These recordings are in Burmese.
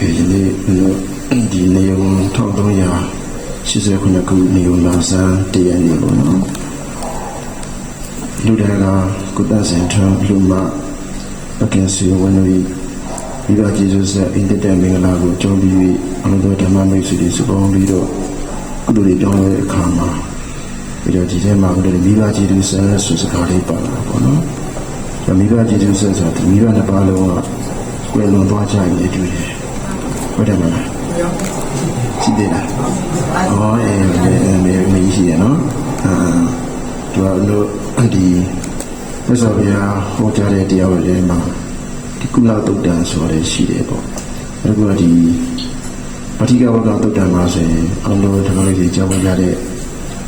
ကဲဒီနေ့ကျွန်တော်ဒီနေုံ1389ခုနေုံလာစမ်းတရနေ့ပေါ့နော်လူတွေကကုသစင်ထလူမပကင်စီဝနဝီဒီကကျေးဇူးဆက်အင်တဲ့မင်္ဂလာကိုကြောင်းပြီးအလုံးစုံဓမ္မမိတ်ဆွေတွေစုပေါင်းပြီးတော့ကုသိုလ်တွေကြောင်းတဲ့အခါမှာပြီးတော့ဒီထဲမှာကုသိုလ်မိဘကျေးဇူးဆက်ဆိုစကားလေးပါလာပေါ့နော်။မိဘကျေးဇူးဆက်ဆိုတာဒီမိဘနှစ်ပါးလုံးကကွယ်လွန်သွားကြရင်အတူတူ ဟုတ်တယ်မလားရှိသေးလားဟောအေးမေမေမေရှိရနော်အာသူကလို့ဒီမြတ်စွာဘုရားဟောကြားတဲ့တရားတွေထဲမှာဒီကုလတုတ်တန်ဆိုရဲရှိတယ်ပေါ့အခုကဒီပဋိကဝကတုတ်တန်မှာဆိုရင်အလုံးဓမ္မလေးကြီးကြောင်းကြတဲ့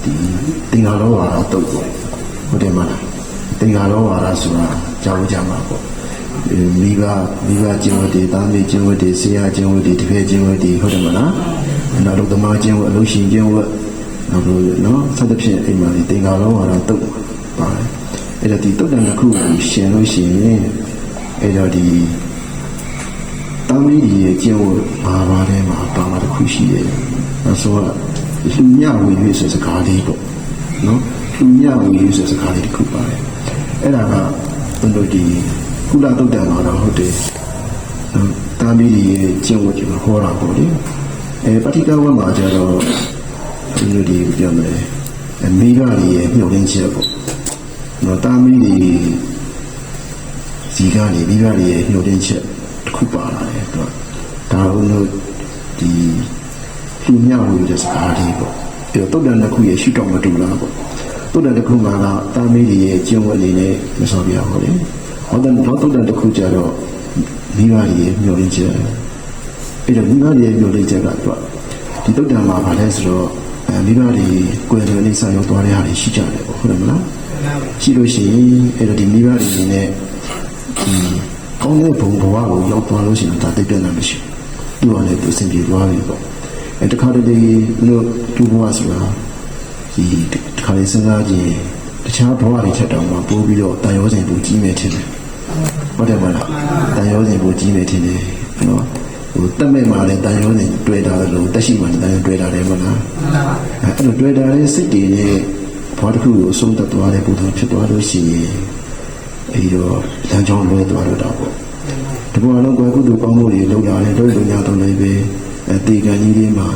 ဒီသင်္ဃာလောဝါဒတုတ်ပေါ့ဟုတ်တယ်မလားသင်္ဃာလောဝါဒဆိုတာကြောင်းကြမှာပေါ့ မိဘမိဘကျင့်ဝတ်တွေသားမေကျင့်ဝတ်တွေဆရာကျင့်ဝတ်တွေတပည့်ကျင့်ဝတ်တွေဟုတ်တယ်မလားနောက်တော့သမားကျင့်ဝတ်အလို့ရှိရင်ကျင့်ဝတ်နောက်လို့နော်ဆက်တဲ့ဖြစ်အိမ်မှာဒီသင်္ဃာလောဝါဒတုတ်ပါတယ်အဲ့ဒါဒီတုတ်တန်တစ်ခုကိုရှင်လို့ရှိရင်အဲ့တော့ဒီတာမီးရဲ့ကျင့်ဝတ်ဘာပါလဲမှာပါမှာတစ်ခုရှိတယ်အဲဆိုတော့လူညဝေရွေးဆိုစကားလေးပေါ့နော်လူညဝေရွေးဆိုစကားလေးတစ်ခုပါတယ်အဲ့ဒါကဘုန်းတို့ဒီ ကုလတုတ်တန်မှာတော့ဟုတ်တယ်တာမီးရဲ့ကျင့်ဝတ်ကိုဟောတာပေါ့လေအဲပဋိကဝတ်မှာကျတော့ဘုန်းတို့ဒီပြောမယ်အမိဂရီရဲ့မြုပ်ရင်းချက်ပေါ့နော်တာမီးတွေစီကနေမိဘတွေရဲ့ညှို့တင်ချက်တစ်ခုပါလာတယ်တော့ဒါဦးလို့ဒီလူမြောက်လို့တဲ့စကားလေးပေါ့ပြီးတော့တုတ်တန်တစ်ခုရဲ့ရှိတော့မတူလားပေါ့တုတ်တန်တစ်ခုမှာကတာမီးတွေရဲ့ကျင့်ဝတ်အနေနဲ့မစောပြဟောတယ် ဟောတဲ့တော့တုတ်တန်တစ်ခုကြတော့မိဘတွေရဲ့ညှို့တင်ချက်အဲ့တော့မိဘတွေရဲ့ညှို့တင်ချက်ကတော့ဒီတုတ်တန်မှာဗာလဲဆိုတော့အဲမိဘတွေကိုယ်တော်လေးစာရောက်သွားတဲ့ဟာတွေရှိကြတယ်ပေါ့ဟုတ်တယ်မလားရှိလို့ရှိရင်အဲ့တော့ဒီမိဘတွေအနေနဲ့ဒီကောင်းတဲ့ဘုံဘဝကိုရောက်သွားလို့ရှိရင်ဒါတိတ်ပြတ်လာမရှိဘူးသူကလည်းသူစင်ပြေသွားပြီပေါ့အဲတခါတလေလို့သူဘဝဆိုတာဒီတခါလေစဉ်းစားကြည့်တခြားဘဝတွေချက်တောင်မှပိုးပြီးတော့တန်ရောစဉ်ပူကြီးမယ်ထင်တယ် ဟုတ်တယ်မလားတန်ရောစဉ်ပူကြီးမယ်ထင်တယ်နော်ဟိုတက်မဲ့မှာလည်းတန်ရောစဉ်တွေ့တာလို့တက်ရှိမှလည်းတန်ရောတွေ့တာတယ်မလားအဲ့လိုတွေ့တာတဲ့စိတ်တွေနဲ့ဘာတစ်ခုကိုအဆုံးသတ်သွားတဲ့ပုံစံဖြစ်သွားလို့ရှိရင်အဲဒီတော့လမ်းကြောင်းလွဲသွားတော့တာပေါ့ဒီပေါ်လုံးကွယ်ကုသိုလ်ကောင်းမှုတွေလုပ်လာတယ်တို့လူညာတော်လည်းပဲအတေကံကြီးလေးမှာ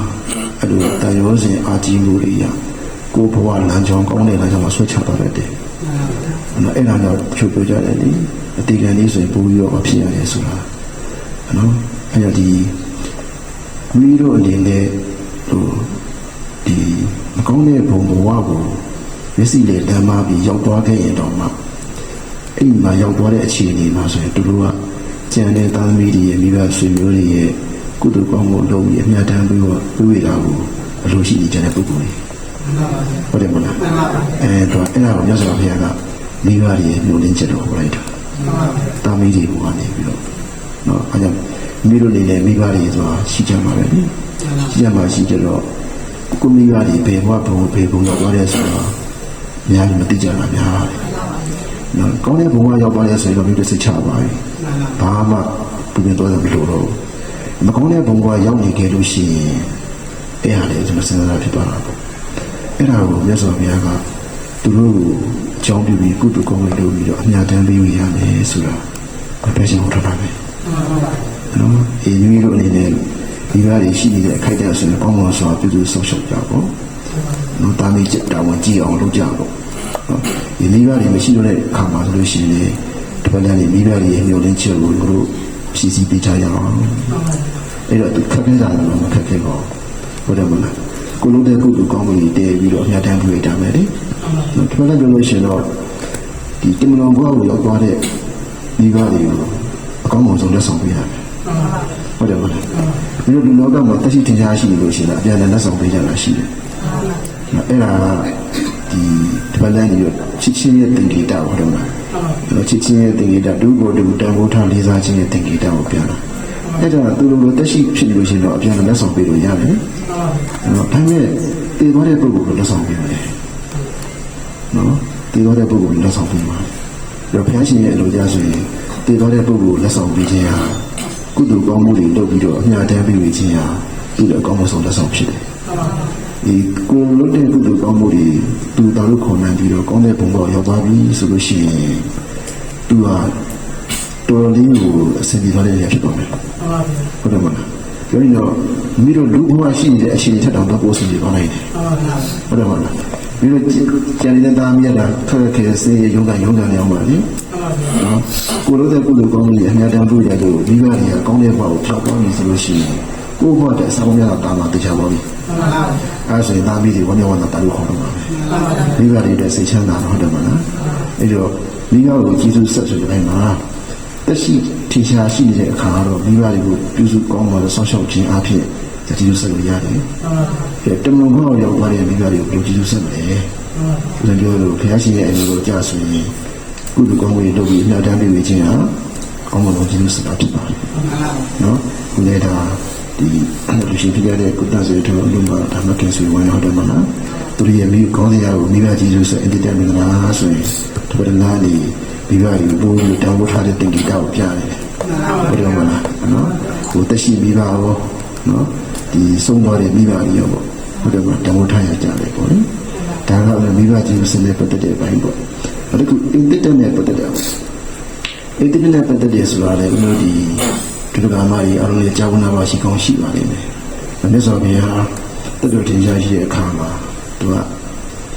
အဲ့လိုတန်ရောစဉ်အာကြီးမှုတွေရကိုဘဝလမ်းကြောင်းကောင်းတဲ့လမ်းကြောင်းမှာဆွဲချသွားတတ်တယ် နော်အဲ့ဒါတော့ချုပ်ပြကြတယ်လေအတေကံလေးဆိုရင်ပို့ပြီးတော့ဖြစ်ရတယ်ဆိုတာနော်အဲ့တော့ဒီမိတို့အနေနဲ့ဟိုဒီမကောင်းတဲ့ဘုံဘဝကိုမျက်စိနဲ့လမ်းမပြီးရောက်သွားခဲ့ရင်တော့မှအဲ့ဒီမှာရောက်သွားတဲ့အခြေအနေမှာဆိုရင်သူတို့ကကြံတဲ့သားသမီးတွေရဲ့မိဘဆွေမျိုးတွေရဲ့ကုသိုလ်ကောင်းမှုလုပ်ပြီးအမြတ်တမ်းပြီးတော့ပြည့်ရတာကိုအလိုရှိနေကြတဲ့ပုဂ္ဂိုလ်တွေ ဟုတ်တယ်မလားအဲတော့အဲ့ဒါကိုမြတ်စွာဘုရားကမိဘတွေရဲ့ညှို့လင်းချက်တော်ဟောလိုက်တာသားသမီးတွေကနေပြီးတော့နော်အဲကြောင့်မိတို့နေနဲ့မိဘတွေဆိုတာရှိကြမှာပဲလေရှိကြမှာရှိကြတော့ကိုမိဘတွေဘယ်ဘဝဘုံဘယ်ဘုံရောက်သွားတဲ့ဆိုတော့အများကြီးမသိကြတာများတယ်နော်ကောင်းတဲ့ဘုံကရောက်သွားတဲ့ဆိုရင်တော့မြို့တစ်စိတ်ချပါပြီဘာမှပြပြတော့မလို့တော့မကောင်းတဲ့ဘုံကရောက်နေခဲ့လို့ရှိရင်အဲ့ဟာလေကျွန်တော်စဉ်းစားတာဖြစ်သွားတာပေါ့ အဲ့ဒါကိုမြတ်စွာဘုရားကသူတို့ကိုအကြောင်းပြုပြီးကုသကောင်းဝင်လုပ်ပြီးတော့အမြတ်တမ်းပေးရမယ်ဆိုတာဘယ်ရှင်ဟောထားပါမယ်နော်အေးမိတို့အနေနဲ့ဒီဘာတွေရှိနေတဲ့အခိုက်အတန့်ဆိုရင်ပေါင်းလို့ဆိုတာပြုစုဆုံးရှုံးကြပေါ့နော်တာမီးတာဝန်ကြည့်အောင်လုပ်ကြပေါ့ဒီမိဘတွေမရှိတော့တဲ့အခါမှာဆိုလို့ရှိရင်လေဒီဘက်ကနေမိဘတွေရဲ့ညှို့လင်းချက်ကိုတို့ဖြည့်ဆည်းပေးကြရအောင်အဲ့တော့ခက်ခဲတာလည်းမခက်ခဲပါဘူးဟုတ်တယ်မလား ကိုလုံးတဲ့ကုသိုလ်ကောင်းမှုတွေတည်ပြီးတော့အများတန်းပြည့်တာမယ်လေဒီဘက်ကပြောလို့ရှိရင်တော့ဒီတင်မလွန်ဘဝကိုရောက်သွားတဲ့မိဘတွေကိုအကောင်းဆုံးလက်ဆောင်ပေးရတယ်ဟုတ်တယ်မလားဒီလိုဒီလောကမှာတရှိထင်ရှားရှိလို့ရှိရင်အပြန်အလှန်လက်ဆောင်ပေးကြတာရှိတယ်အဲ့ဒါဒီဒီပလန်ကြီးချစ်ချင်းရဲ့တင်ဂီတာကိုတော့မှာချစ်ချင်းရဲ့တင်ဂီတာဒုဘောဒုတန်ဖိုးထားလေးစားခြင်းရဲ့တင်ဂီတာကိုပြန်လာ အဲ့ဒါသူတို့လိုတက်ရှိဖြစ်လို့ရှိရင်တော့အပြန်လက်ဆောင်ပေးလို့ရတယ်အဲ့တော့ဒါနဲ့တည်သွားတဲ့ပုဂ္ဂိုလ်ကိုလက်ဆောင်ပေးမယ်နော်တည်သွားတဲ့ပုဂ္ဂိုလ်ကိုလက်ဆောင်ပေးမှာတော့ဘုရားရှင်ရဲ့အလိုကြဆိုရင်တည်သွားတဲ့ပုဂ္ဂိုလ်ကိုလက်ဆောင်ပေးခြင်းဟာကုသိုလ်ကောင်းမှုတွေလုပ်ပြီးတော့အမြတ်တမ်းပေးနေခြင်းဟာသူ့ရဲ့အကောင်းဆုံးလက်ဆောင်ဖြစ်တယ်ဒီကိုယ်လုပ်တဲ့ကုသိုလ်ကောင်းမှုတွေသူတော်လို့ခေါ်နိုင်ပြီးတော့ကောင်းတဲ့ဘုံပေါ်ရောက်သွားပြီဆိုလို့ရှိရင်သူဟာ တော်တော်လေးကိုအဆင်ပြေသွားတဲ့နေရာဖြစ်သွားမယ်ဟုတ်တယ်မလားပြောရင်တော့မိတို့လူဘဝရှိနေတဲ့အချိန်ထက်တောင်တော့ကိုယ်အဆင်ပြေသွားနိုင်တယ်ဟုတ်တယ်မလားပြီးတော့ကျန်နေတဲ့သားမြတ်တာခက်ခဲစေးရုံးကန်ရုံးကန်နေအောင်ပါလေနော်ကိုလိုတဲ့ကုလိုကောင်းကြီးအများတန်းတွေ့ရလို့မိဘတွေကကောင်းတဲ့ဘဝကိုဖြောက်သွားပြီဆိုလို့ရှိရင်ကိုယ့်ဘဝတဲ့အဆောင်များတာမှာတေချာပါပြီအဲဆိုရင်သားမိတွေဝမ်းမြောက်ဝမ်းသာတာလို့ခေါ်တော့ပါပဲမိဘတွေတဲ့စိတ်ချမ်းသာတော့ဟုတ်တယ်မလားအဲ့တော့မိဘကိုကျေးဇူးဆက်ဆိုတဲ့မှာ တက်ရှိထင်ရှားရှိနေတဲ့အခါတော့မိဘတွေကိုပြုစုကောင်းပါလို့ဆောက်ရှောက်ခြင်းအဖြစ်ကျေးဇူးဆက်လို့ရတယ်အဲတမန်တော်ရောက်သွားတဲ့မိဘတွေကိုကျေးဇူးဆက်မယ်ဘယ်လိုပြောလို့ဘုရားရှင်ရဲ့အလိုကိုကြားဆိုရင်ကုသကောင်းဝင်လုပ်ပြီးအများတန်းပေးခြင်းဟာကောင်းမွန်သောကျေးဇူးဆက်တာဖြစ်ပါတယ်နော်ဒီနေ့ဒါဒီလူရှိပြရတဲ့ကုသစေတော်လူမှာဓမ္မကင်ဆွေဝင်ဟုတ်တယ်မလားသူရဲ့မိကောင်းစရာကိုမိဘကျေးဇူးဆက်အတိတ်တမင်္ဂလာဆိုရင်တပည့်နာနေ မိဘတွေဘိုးတွေတောင်းဖို့ထားတဲ့တင်ကြတောက်ပြရတယ်ဟုတ်တယ်မလားနော်ဟိုတက်ရှိမိဘရောနော်ဒီဆုံးသွားတဲ့မိဘတွေရောပေါ့ဟုတ်တယ်မလားတောင်းဖို့ထားရကြတယ်ပေါ့လေဒါကလည်းမိဘကျေးဇူးဆက်တဲ့ပတ်သက်တဲ့ဘိုင်းပေါ့အဲ့ဒါကအတိတ်တနဲ့ပတ်သက်တယ်အတိတ်နဲ့ပတ်သက်တယ်ဆိုတာလည်းဘုရားဒီဒီကမာကြီးအလုံးရဲ့ကြာဝနာပါရှိကောင်းရှိပါလိမ့်မယ်။မြတ်စွာဘုရားတက်တော်တင်ရှားရှိတဲ့အခါမှာသူက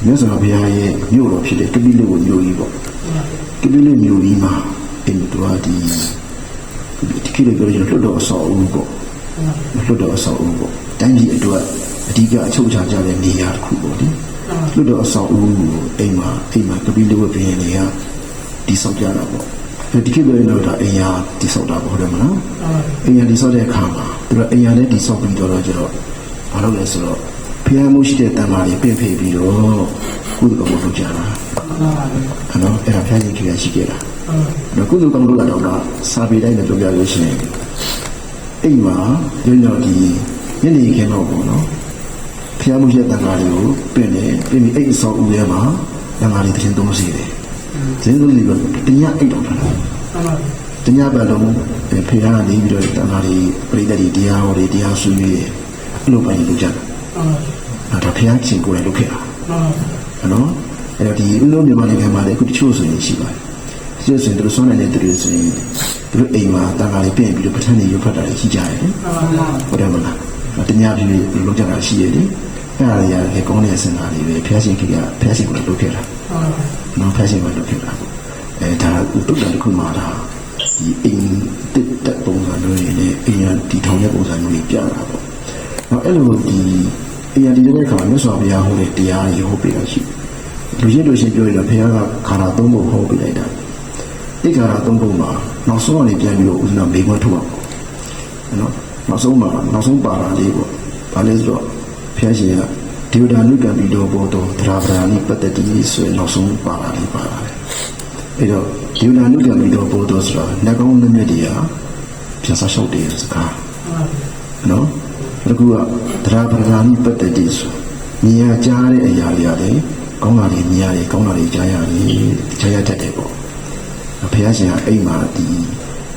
မြတ်စွာဘုရားရဲ့မြို့တော်ဖြစ်တဲ့ကပိလုကိုမြို့ကြီးပေါ့။ ကပိလုမြို့ကြီးမှာအင်းသူကဒီဒီကိလေသာတွေလွတ်တော်အစောဦးပေါ့။လွတ်တော်အစောဦးပေါ့။တိုင်းပြည်အတွက်အဓိကအချုပ်အခြာကြတဲ့နေရာတစ်ခုပေါ့လေ။လွတ်တော်အစောဦးကိုအိမ်မှာအိမ်မှာကပိလုဘုရင်တွေကဒီဆောက်ကြတာပေါ့။ဒီကိလေသာတွေအိမ်ယာတိဆောက်တာပေါ့တယ်မလားအိမ်ယာတိဆောက်တဲ့အခါမှာသူတို့အိမ်ယာနဲ့တိဆောက်ပြီးတော့ကျတော့ဘာလို့လဲဆိုတော့ဖျားမှုရှိတဲ့တန်မာတွေပြင်ဖိပြီးတော့ကုသကောင်လုပ်ကြတာ အဲ့တော့အဲ့ဒါဖျားကြီးကြီးရှိခဲ့တာအဲ့ကုသကောင်လုပ်တာတော့စာပေတိုင်းနဲ့ပြောပြလို့ရှိရင်အိမ်မှာညညဒီညနေခင်းတော့ပေါ့နော်ဖျားမှုရှိတဲ့တန်မာတွေကိုပြင်တယ်ပြင်ပြီးအိမ်ဆောက်ဦးထဲမှာတန်မာတွေတင်သုံးစီတယ်ဇင်းလုံးတွေကတညအိတ်တော့တာတညပတ်လုံးဖေရကနေပြီးတော့တန်ခါးတွေပြိတ္တတွေတရားဟောတွေတရားဆွေးနွေးတယ်အဲ့လိုပိုင်းလုပ်ကြတာအဲ့ဒါဖះချင်းကိုယ်လည်းလုပ်ခဲ့တာနော် အဲ့တော့ဒီဥလုံးမြန်မာနိုင်ငံမှာလည်းအခုတချို့ဆိုရင်ရှိပါတယ်တချို့ဆိုရင်သူတို့စွန့်နေတဲ့သူတွေဆိုရင်သူတို့အိမ်မှာတန်ခါးတွေပြင်ပြီးတော့ပဋ္ဌာန်းတွေရွတ်ဖတ်တာရှိကြတယ်ဟုတ်တယ်မလားတညပြည့်လုပ်ကြတာရှိရတယ်အဲ့ဒါတွေကလည်းကောင်းတဲ့စင်တာတွေပဲဖះရှင်ကြီးကဖះရှင်ကိုလည်းလုပ်ခဲ့တာနော်ဖះရှင်ကလုပ်ခဲ့တာအဲဒါဥပဒတစ်ခုမှလာဒီအိမ်တက်တက်ပုံစံမျိုးတွေနဲ့အိမ်ရဒီထောင်ရဲ့ပုံစံမျိုးတွေပြတာပေါ့။နောက်အဲ့လိုဒီအိမ်ရဒီတဲ့ခါမြတ်စွာဘုရားဟောတဲ့တရားတွေဟောပြတာရှိ လူချင်းလူချင်းပြောရတော့ဘုရားကခါရာသုံးဖို့ဟောပြလိုက်တာ။ဒီခါရာသုံးဖို့မှာနောက်ဆုံးအနေပြန်ပြီးတော့ဦးဇနာမေခွန်းထုတ်အောင်။နော်နောက်ဆုံးမှာနောက်ဆုံးပါတာလေးပေါ့။ဒါလေးဆိုတော့ဘုရားရှင်ကဒီဝဒနုကံပြီးတော့ဘောတော်သရဗရာနိပတ္တိဆိုရင်နောက်ဆုံးပါတာလေးပါတာလေ။အဲ့တော့ဒီဝဒနုကံပြီးတော့ဘောတော်ဆိုတာလက်ကောင်းလက်မြတ်တွေကပြန်စားလျှောက်တယ်စကား။နော်တကူကသရဗရာနိပတ္တိဆိုမြင်ရကြားတဲ့အရာတွေရတယ် ကောင်းတာတွေမြင်ရတယ်ကောင်းတာတွေကြားရတယ်ကြားရတတ်တယ်ပေါ့။ဘုရားရှင်ကအိမ်မှာဒီ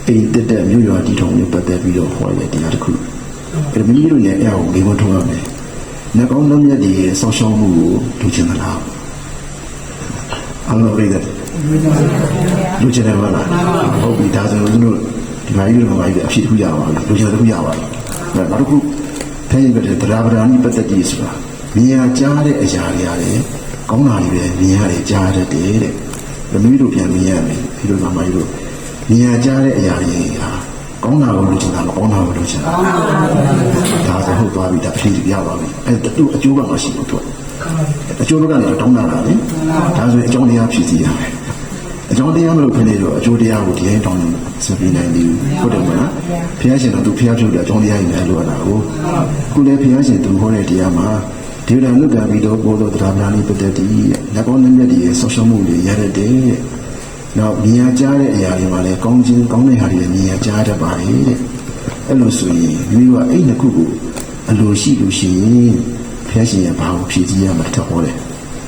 အိမ်တက်တဲ့မြို့ရွာတည်ထုံနဲ့ပတ်သက်ပြီးတော့ဟောတဲ့တရားတစ်ခု။အဲ့ဒါမိမိတို့ရဲ့အဲ့အောင်ဂိမ်းမထုံးရမယ်။နှကောင်းနှမျက်တွေရဲ့ဆောင်းရှောင်းမှုကိုလူချင်သလားအလုံးပြည့်တယ်လူချင်တယ်မလားဟုတ်ပြီဒါဆိုရင်တို့ဒီမှာကြီးတို့မှာကြီးအဖြစ်ထူရပါဘူးလူချင်တဲ့ထူရပါဘူးနောက်တစ်ခုထိုင်ရတဲ့တရားပဒာနိပတ္တိဆိုတာမြင်ရကြားတဲ့အရာတွေရတယ် ကောင်းတာတွေပဲမြင်ရတယ်ကြားရတယ်တဲ့မိမိတို့ပြန်မြင်ရမယ်ဒီလိုမှမကြီးတို့မြင်ရကြားတဲ့အရာတွေဟာကောင်းတာကိုလိုချင်တာမကောင်းတာကိုလိုချင်တာဒါဆိုဟုတ်သွားပြီဒါဖြေရပါပြီအဲတူအကျိုးကမရှိဘူးသူအကျိုးကနေတောင်းတာလားလေဒါဆိုအကြောင်းတရားဖြည့်စီရမယ်အကြောင်းတရားမလို့ဖြစ်နေတော့အကျိုးတရားကိုဒီတိုင်းတောင်းစပင်းနိုင်ပြီဟုတ်တယ်မလားဘုရားရှင်ကသူဘုရားထုတ်တဲ့အကြောင်းတရားကြီးနဲ့လိုရတာကိုခုလည်းဘုရားရှင်သူဟောတဲ့တရားမှာ ဒေဝဒလုကံပြီးတော့ဘောတော်တရားများလေးပတ်သက်တည်းလက်ကောင်းလက်မြတ်တွေဆောက်ရှောက်မှုတွေရတဲ့တဲ့နောက်မြင်ရကြားတဲ့အရာတွေမှာလည်းကောင်းခြင်းကောင်းတဲ့ဟာတွေလည်းမြင်ရကြားတတ်ပါလေတဲ့အဲ့လိုဆိုရင်မိမိကအဲ့နှစ်ခုကိုအလိုရှိလို့ရှိရင်ဘုရားရှင်ရဲ့ဘာကိုဖြည့်ဆည်းရမှာတစ်ထပ်ဟောတယ်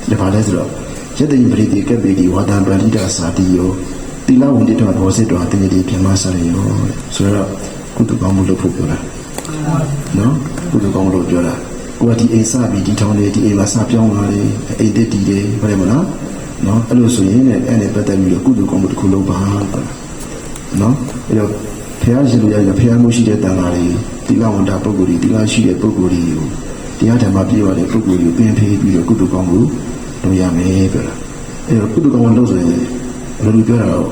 ဒါပါလဲဆိုတော့ယတ္တိပရိတိကပိတိဝါဒံပရိဒာစာတိယောတိလဝန္တိတောဘောစစ်တော်တင်တိပြမဆရယောတဲ့ဆိုတော့ကုသိုလ်ကောင်းမှုလုပ်ဖို့ပြောတာနော်ကုသိုလ်ကောင်းမှုလုပ်ပြောတာ ကိုကဒီအိမ်စပြီးဒီထောင်လေးဒီအိမ်မှာစပြောင်းလာလေအိမ်တက်တည်တယ်ဟုတ်တယ်မလားနော်အဲ့လိုဆိုရင်လည်းအဲ့နဲ့ပတ်သက်ပြီးတော့ကုသိုလ်ကောင်းမှုတစ်ခုလုပ်ပါနော်အဲ့တော့ဖះရှင်တို့ရရဖះမှုရှိတဲ့တန်ခါလေးဒီလဝန္တာပုဂ္ဂိုလ်တွေဒီလရှိတဲ့ပုဂ္ဂိုလ်တွေကိုတရားဓမ္မပြည့်ဝတဲ့ပုဂ္ဂိုလ်တွေကိုပင်ဖေးပြီးတော့ကုသိုလ်ကောင်းမှုလုပ်ရမယ်ပြောတာအဲ့တော့ကုသိုလ်ကောင်းမှုလုပ်ဆိုရင်ဘယ်လိုပြောတာတော့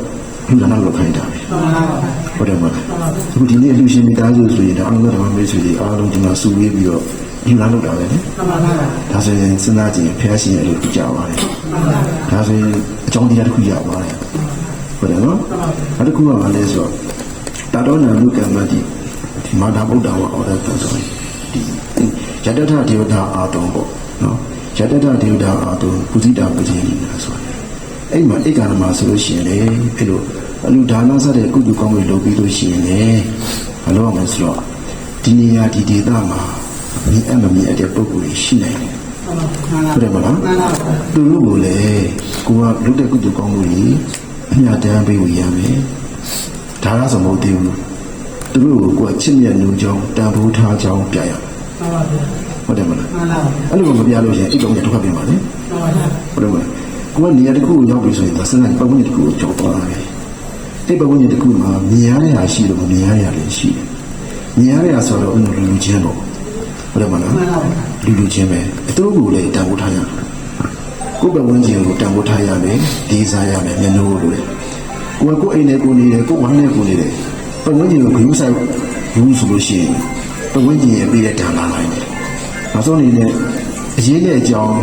ဘုရားနာလို့ခိုင်းတာပဲဟုတ်တယ်မလားအခုဒီနေ့လူရှင်မိသားစုဆိုရင်ဒါအလုံးစုံဓမ္မမေးဆိုရင်အားလုံးဒီမှာစုဝေးပြီးတော့ ဒီလာလောက်တာပဲလေဒါဆိုရင်စဉ်းစားကြည့်ရင်ဖះရှင်ရဲ့အလုပ်ကြပါပါတယ်ဒါဆိုရင်အကြောင်းတရားတစ်ခုရပါတယ်ဟုတ်တယ်နော်အဲ့တစ်ခုကဘာလဲဆိုတော့တာတော်နာလူကမ္မတိဒီမာတာဗုဒ္ဓဝါအော်ရတဆိုရင်ဒီယတထဒေဝတာအာတုံပေါ့နော်ယတထဒေဝတာအာတုံပုဇိတာပဇိနိလာဆိုတယ်အဲ့မှာဧကရမဆိုလို့ရှိရင်လေအဲ့လိုအလူဒါနစတဲ့ကုသိုလ်ကောင်းမှုလုပ်ပြီးလို့ရှိရင်လေဘယ်လိုအောင်လဲဆိုတော့ဒီနေရာဒီဒေသမှာ မြင်အမမြင်အတဲ့ပုံကိုယ်ရှိနိုင်တယ်ဟုတ်တယ်မလားသူတို့ကိုလေကိုကလုပ်တဲ့ကုသိုလ်ကောင်းမှုကြီးအမြတ်တမ်းပေးဝေရမယ်ဒါကဆိုမဟုတ်သေးဘူးသူတို့ကိုကိုယ်ချစ်မြတ်နိုးကြောင်းတန်ဖိုးထားကြောင်းပြရမယ်ဟုတ်တယ်မလားအဲ့လိုမပြလို့ရှိရင်အိတ်တုံးရဒုက္ခပြင်ပါလေဟုတ်တယ်မလားကိုကနေရာတစ်ခုကိုရောက်ပြီဆိုရင်သစနာပတ်ဝန်းကျင်တစ်ခုကိုကြောက်သွားတယ်အဲ့ပတ်ဝန်းကျင်တစ်ခုမှာမြင်ရတဲ့ဟာရှိလို့မမြင်ရတဲ့ဟာလည်းရှိတယ်မြင်ရတဲ့ဟာဆိုတော့အဲ့လိုလူလူချင်းတော့ ဟုတ်တယ်မလားလူလူချင်းပဲအတူတူလည်းတန်ဖိုးထားရမယ်ကိုယ်ပတ်ဝန်းကျင်ကိုတန်ဖိုးထားရမယ်ဒီစားရမယ်မျက်နှာကိုလိုတယ်ကိုယ်ကကိုယ်အိမ်နဲ့ကိုယ်နေတယ်ကိုယ်ဝမ်းနဲ့ကိုယ်နေတယ်ပတ်ဝန်းကျင်ကိုဂရုစိုက်ဘူးဆိုလို့ရှိရင်ပတ်ဝန်းကျင်ရဲ့ပြည့်တဲ့တန်လာနိုင်တယ်။နောက်ဆုံးအနေနဲ့အရေးနဲ့အကြောင်း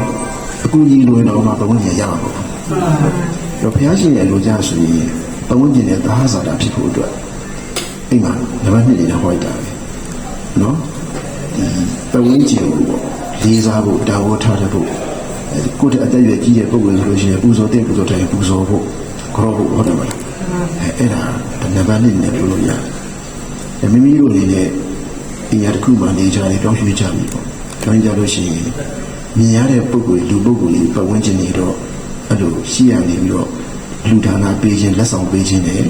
အကူအညီလိုရင်တော့မှပတ်ဝန်းကျင်ရမှာပေါ့။တော့ဘုရားရှင်ရဲ့လိုချဆိုရင်ပတ်ဝန်းကျင်ရဲ့သဟဇာတာဖြစ်ဖို့အတွက်အိမ်မှာနံပါတ်1နေတာဟောတာပဲ။နော်ဒီ ပတ်ဝန်းကျင်ကိုပေါ့လေးစားဖို့တာဝန်ထားတဲ့ဖို့ကိုယ့်တဲ့အသက်အရွယ်ကြီးတဲ့ပုဂ္ဂိုလ်ဆိုလို့ရှိရင်ပူဇော်တဲ့ပူဇော်တိုင်းပူဇော်ဖို့ခေါ်ဖို့ဟုတ်တယ်မလားအဲအဲ့ဒါနံပါတ်1နဲ့ပြောလို့ရတယ်မိမိတို့အနေနဲ့ပညာတစ်ခုမှနေကြတယ်တောင်းရွှေ့ကြပြီပေါ့တောင်းကြလို့ရှိရင်မြင်ရတဲ့ပုဂ္ဂိုလ်လူပုဂ္ဂိုလ်ကြီးပတ်ဝန်းကျင်တွေတော့အဲ့လိုရှိရနေပြီးတော့လူဒါနာပေးခြင်းလက်ဆောင်ပေးခြင်းနဲ့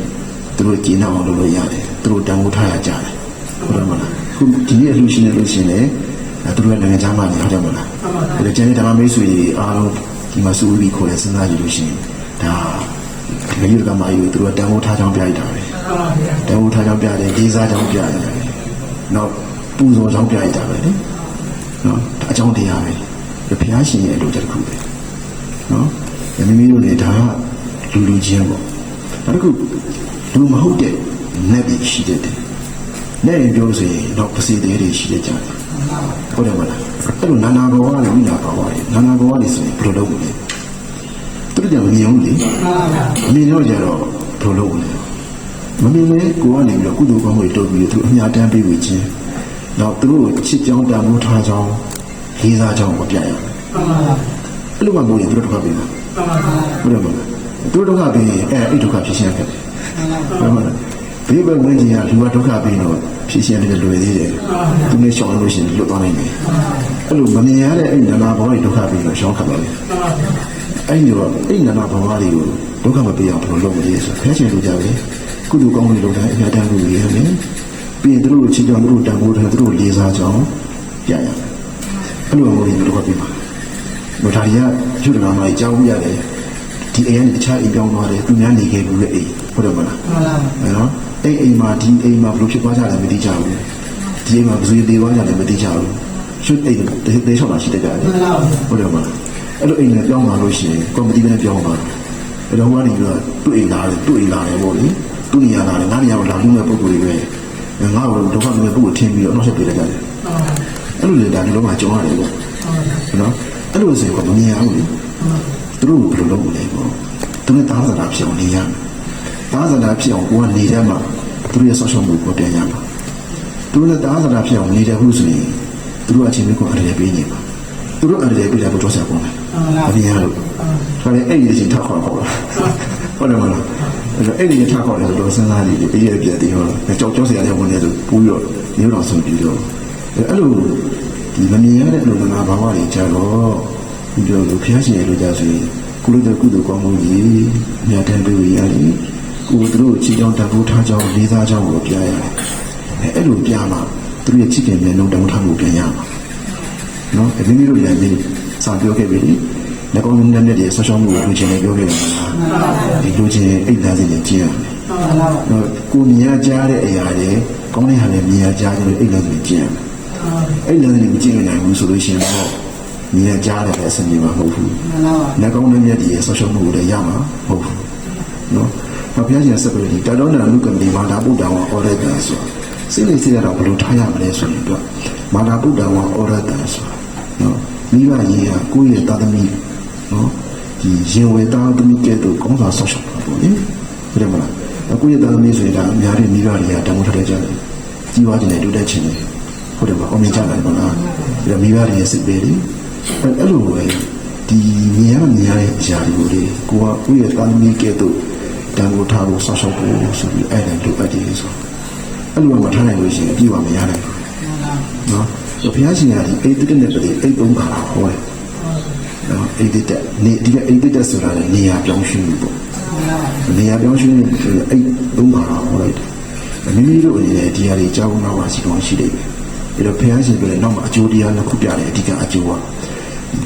သူတို့ကျင့်အောင်လုပ်လို့ရတယ်သူတို့တန်ဖိုးထားရကြတယ်ဟုတ်တယ်မလား ခုဒီနေ့အလှရှင်နေလို့ရှိရင်လည်းအဲသူတို့ရဲ့နိုင်ငံခြားမှာနေဟုတ်တယ်မလားအဲ့ဒါကျန်တဲ့ဓမ္မမိတ်ဆွေတွေအားလုံးဒီမှာစုပြီးခေါ်တဲ့စဉ်းစားကြည့်လို့ရှိရင်ဒါဒီလိုကမှယူသူတို့တန်ဖိုးထားကြောင်းပြလိုက်တာပဲတန်ဖိုးထားကြောင်းပြတယ်ဒေသကြောင်းပြတယ်နောက်ပူဇော်ကြောင်းပြလိုက်တာပဲလေနော်အကြောင်းတရားပဲဘုရားရှင်ရဲ့အလိုတစ်ခုပဲနော်မိမိတို့လည်းဒါကလူလူချင်းပေါ့နောက်တစ်ခုလူမဟုတ်တဲ့နတ်ပြည်ရှိတဲ့ တယ်နဲ့ရင်ပြောဆိုရင်တော့ပစီသေးတွေရှိတဲ့ကြတယ်ဟုတ်တယ်မလားအဲ့လိုနာနာဘဝနဲ့ဝိနာဘဝတွေနာနာဘဝတွေဆိုရင်ဘယ်လိုလုပ်မလဲသူတို့ကမမြင်ဘူးလေမမြင်တော့ကြတော့ဘယ်လိုလုပ်မလဲမမြင်လေကိုကနေပြီးတော့ကုသိုလ်ကောင်းမှုတွေတုပ်ပြီးသူအများတန်းပေးဝေခြင်းနောက်သူတို့ချစ်ကြောင်းတန်ဖိုးထားကြောင်းလေးစားကြောင်းကိုပြရမယ်အဲ့လိုမှမဟုတ်ရင်သူတို့ဒုက္ခပေးမှာဟုတ်တယ်မလားသူတို့ဒုက္ခပေးရင်အဲ့အဲ့ဒုက္ခဖြစ်ရှင်းခဲ့တယ်ဟုတ်မလား ဒီဘက်ဝင်ကြီးကလူကဒုက္ခပေးတော့ဖြစ်ရှင်းတယ်လွယ်သေးတယ်သူနဲ့ရှောင်လို့ရှိရင်လွတ်သွားနိုင်တယ်အဲ့လိုမမြင်ရတဲ့အဲ့နာနာဘောတွေဒုက္ခပေးတော့ရှောင်ခတ်ပါလေအဲ့ဒီတော့အဲ့နာနာဘောတွေကိုဒုက္ခမပေးအောင်ဘယ်လိုလုပ်မလဲဆိုဖဲချင်လို့ကြတယ်ကုသိုလ်ကောင်းမှုလုပ်တိုင်းအများတန်းလို့ရရမယ်ပြီးရင်သူတို့ချစ်ကြောင်သူတို့တန်ဖိုးတယ်သူတို့လေးစားကြောင်းပြရမယ်အဲ့လိုမျိုးတွေတော့ပြပါဘုရားကြီးကကျွတ်တော်မှာအကြောင်းပြရတယ်ဒီအိမ်ကနေတခြားအိမ်ပြောင်းသွားတယ်သူများနေခဲ့ဘူးလေအိမ်ဟုတ်တယ်မလားမှန်ပါဘူးနော် အဲ့အိမ်မှာဒီအိမ်မှာဘယ်လိုဖြစ်သွားကြလဲမသိကြဘူးဒီအိမ်မှာဘယ်လိုတည်သွားကြလဲမသိကြဘူးကျွတ်အိမ်တေးချောင်းလာရှိတဲ့ကြတယ်ဟုတ်တယ်မလားအဲ့လိုအိမ်နဲ့ပြောင်းလာလို့ရှိရင်ကော်မတီနဲ့ပြောင်းသွားအဲ့တော့ဟိုကနေပြီးတော့တွေ့အိမ်လာတယ်တွေ့အိမ်လာတယ်ပေါ့လေသူ့နေရာလာတယ်ငါနေရာကိုလာလူမဲ့ပုံစံတွေပဲငါ့ကိုဒုက္ခမဲ့ပုံကိုထင်းပြီးတော့နောက်ဆက်ပြေးလိုက်ကြတယ်အဲ့လိုလေဒါဒီလိုမှကြောင်းရတယ်ပေါ့နော်အဲ့လိုဆိုရင်မမြင်အောင်လေသူတို့ဘယ်လိုလုပ်လဲပေါ့သူနဲ့သားစရာဖြစ်အောင်နေရမယ် သားစရာဖြစ်အောင်ကိုကနေရမှာသူတို့ရဲ့ဆောက်ရှောက်မှုကိုတင်ရမှာသူတို့နဲ့သားစရာဖြစ်အောင်နေတယ်ဟုဆိုရင်သူတို့အချင်းမျိုးကိုအရည်ပေးနေမှာသူတို့အရည်ပေးတယ်ဘုတော်ဆက်ပေါ်မယ်မမြင်ရလို့ဒါလည်းအဲ့ဒီအချင်းထောက်ခေါ်ခေါ်လာဟုတ်တယ်မလားအဲ့တော့အဲ့ဒီထားခေါ်တယ်ဆိုတော့စဉ်းစားကြည့်ပြီးရဲ့ပြည့်တယ်ဟောကြောက်ကြောက်စရာလည်းဝင်နေဆိုပူးပြီးတော့နေတော့ဆုံးပြီးတော့အဲ့လိုဒီမမြင်ရတဲ့လူနာဘာဝတွေကြတော့ဒီလိုလိုဖျားရှင်ရလို့ကြဆိုရင်ကုလတဲ့ကုသိုလ်ကောင်းမှုကြီးအများတန်းပေးရည်ရတယ် ကိုယ်တို့ချီတောင်းတဖို့ထားကြောင်းလေးစားကြောင်းကိုပြရတယ်အဲအဲ့လိုပြမှသူတို့ရဲ့ချစ်ခင်တဲ့နှုတ်တောင်းထားမှုပြန်ရမှာနော်အမိမိတို့လည်းဒီစာပြောခဲ့ပြီလက်ကောင်းနဲ့နဲ့တည်းဆောရှောင်းမှုကိုလူချင်းလည်းပြောခဲ့တယ်လားဒီလူချင်းအိတ်သားစီနဲ့ကျင်းရမယ်နော်ကိုမြင်ရကြားတဲ့အရာတွေကောင်းတဲ့ဟာလည်းမြင်ရကြားတယ်အိတ်သားစီနဲ့ကျင်းရမယ်အိတ်သားစီနဲ့မကျင်းနိုင်ဘူးဆိုလို့ရှိရင်တော့မြင်ရကြားတယ်ပဲအဆင်ပြေမှာမဟုတ်ဘူးလက်ကောင်းနဲ့နဲ့တည်းဆောရှောင်းမှုကိုလည်းရမှာမဟုတ်ဘူးနော် ဘာဘုရားရှင်ဆက်ပြီးဒီတာတော်နာလူကံဒီမာတာဗုဒ္ဓဝါအော်ရတန်ဆိုစိတ်လေးစိတ်ရတော့ဘယ်လိုထားရမလဲဆိုရင်တော့မာတာဗုဒ္ဓဝါအော်ရတန်ဆိုနော်မိဘကြီးကကိုယ့်ရဲ့တာသမီနော်ဒီရင်ဝေတာသမီကဲ့သို့ကောင်းစွာဆောက်ရှောက်တာပေါ့လေဟုတ်တယ်မလားအခုရဲ့တာသမီဆိုရင်ဒါအများကြီးမိဘတွေကတမိုးထတဲ့ကြတယ်ကြီးပွားခြင်းနဲ့တိုးတက်ခြင်းနဲ့ဟုတ်တယ်မလားအောင်မြင်ကြတယ်ပေါ့လားဒါမိဘတွေရဲ့စိတ်ပေးလေအဲ့လိုပဲဒီမြင်ရမြင်ရတဲ့အရာတွေကိုလေကိုကကိုယ့်ရဲ့တာသမီကဲ့သို့ တန်ဖိုးထားဖို့ဆောက်ရှောက်ဖို့ဆိုပြီးအဲ့ဒါလိုအပ်တယ်ဆိုအဲ့လိုမထားနိုင်လို့ရှိရင်အပြည့်အဝမရနိုင်ဘူးနော်ဘုရားရှင်ကဒီအိတ်တက်နဲ့ပြည်အိတ်သုံးခါဟောတယ်နော်အိတ်တက်နေဒီကအိတ်တက်ဆိုတာလေနေရာပြောင်းရွှေ့မှုပေါ့နေရာပြောင်းရွှေ့မှုဆိုရင်အိတ်သုံးခါဟောလိုက်တယ်မိမိတို့အနေနဲ့ဒီဟာတွေကြောင်းနောက်ပါရှိကောင်းရှိတယ်ပြီးတော့ဘုရားရှင်ကလည်းနောက်မှာအကျိုးတရားနှစ်ခုပြတယ်အဓိကအကျိုးက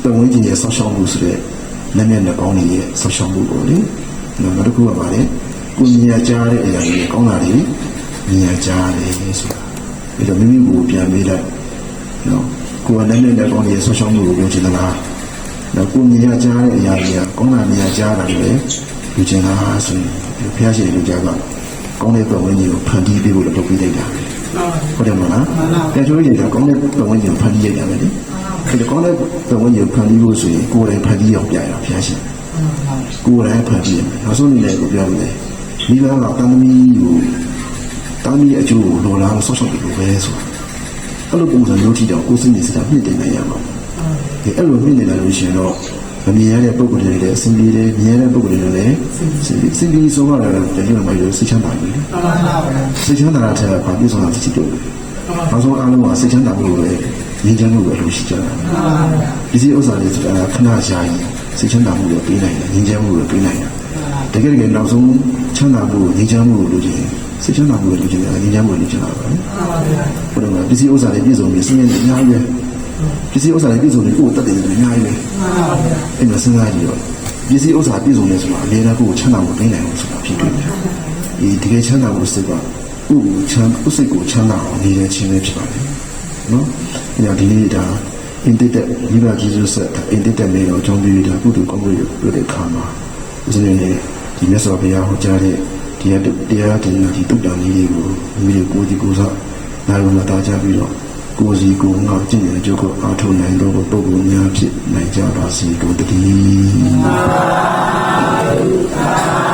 ပတ်ဝန်းကျင်ရဲ့ဆောက်ရှောက်မှုဆိုတဲ့လက်မျက်နှာကောင်းတွေရဲ့ဆောက်ရှောက်မှုပေါ့လေ နောက်တစ်ခုကပါလေကိုမြင်ရကြားတဲ့အရာတွေကောင်းတာတွေမြင်ရကြားတယ်ဆိုတာပြီးတော့မိမိကိုပြန်ပေးလိုက်နော်ကိုယ်ကလည်းလည်းကောင်းရဲ့ဆောက်ရှောက်မှုကိုပြောချင်သလားနော်ကိုမြင်ရကြားတဲ့အရာတွေကကောင်းတာမြင်ရကြားတာတွေလည်းလူချင်လားဆိုရင်ဘုရားရှင်လူကြားကကောင်းတဲ့ပတ်ဝန်းကျင်ကိုဖန်တီးပေးဖို့လည်းလုပ်ပေးလိုက်တာဟုတ်တယ်မလားတရားချိုးရင်ကောင်းတဲ့ပတ်ဝန်းကျင်ကိုဖန်တီးလိုက်တာပဲလေဒီကောင်းတဲ့ပတ်ဝန်းကျင်ကိုဖန်တီးဖို့ဆိုရင်ကိုယ်တိုင်ဖန်တီးအောင်ပြရတာဘုရားရှင် ကိုယ်တိုင်ဖန်တီးရမယ်နောက်ဆုံးအနေနဲ့ကိုပြောမယ်မိဘကတန်သမီးကိုတန်သမီးအကျိုးကိုလိုလားဆော့ဆော့ပြီးလို့ပဲဆိုတာအဲ့လိုပုံစံမျိုးထိတော့ကိုယ်စိတ်နေစတာမြင့်တင်နိုင်ရမှာဒီအဲ့လိုမြင့်နေလာလို့ရှိရင်တော့မမြင်ရတဲ့ပုံစံတွေလည်းအဆင်ပြေတယ်မြင်ရတဲ့ပုံစံတွေလည်းစင်ပြေစင်ပြေဆိုတော့လည်းတကယ်မှရိုးစိတ်ချမ်းသာပြီစိတ်ချမ်းသာတဲ့ဘာပြဆောင်တာသိတော့ဘာဆုံးအားလုံးကစိတ်ချမ်းသာမှုပဲငြိမ်းချမ်းမှုပဲလို့ရှိကြတာဒီစီဥစ္စာတွေဆိုတာခဏရှာရင် စိတ်ချမ်းသာမှုကိုပေးနိုင်တယ်ငြိမ်းချမ်းမှုကိုပေးနိုင်တယ်တကယ်တကယ်နောက်ဆုံးချမ်းသာမှုငြိမ်းချမ်းမှုကိုလိုချင်စိတ်ချမ်းသာမှုကိုလိုချင်တယ်ငြိမ်းချမ်းမှုကိုလိုချင်တာပဲဘုရားကဒီစီဥစ္စာတွေပြည့်စုံပြီးစင်းရဲအများကြီးပဲပစ္စည်းဥစ္စာတွေပြည့်စုံနေကိုယ်တက်တယ်အများကြီးပဲအဲ့မှာစဉ်းစားကြည့်တော့ပစ္စည်းဥစ္စာပြည့်စုံနေဆိုတာအများအားကိုယ်ချမ်းသာမှုပေးနိုင်အောင်ဆိုတာဖြစ်တွေ့တယ်ဒီတကယ်ချမ်းသာမှုစိတ်ကဥချမ်းဥစိတ်ကိုချမ်းသာအောင်နေတဲ့ခြင်းပဲဖြစ်ပါတယ်နော်အဲ့ဒါဒီနေ့ဒါ indeed ဒီမှာ Jesus ဆက် indeed မေတော်ကြောင့်ဒီတာကုသိုလ်ကောင်းမှုတွေပြုတဲ့အခါမှာဦးဇင်းတွေဒီမြတ်စွာဘုရားဟောကြားတဲ့တရားတရားတင်ဒီတုတ္တန်ကြီးတွေကိုမိမိကိုယ်ဒီကိုယ်စားနာရုံနဲ့တာကြပြီးတော့ကိုယ်စီကိုယ်ငါကျင့်ရကြကိုအားထုတ်နိုင်တော့ပုဂ္ဂိုလ်များဖြစ်နိုင်ကြပါစေတို့တည်း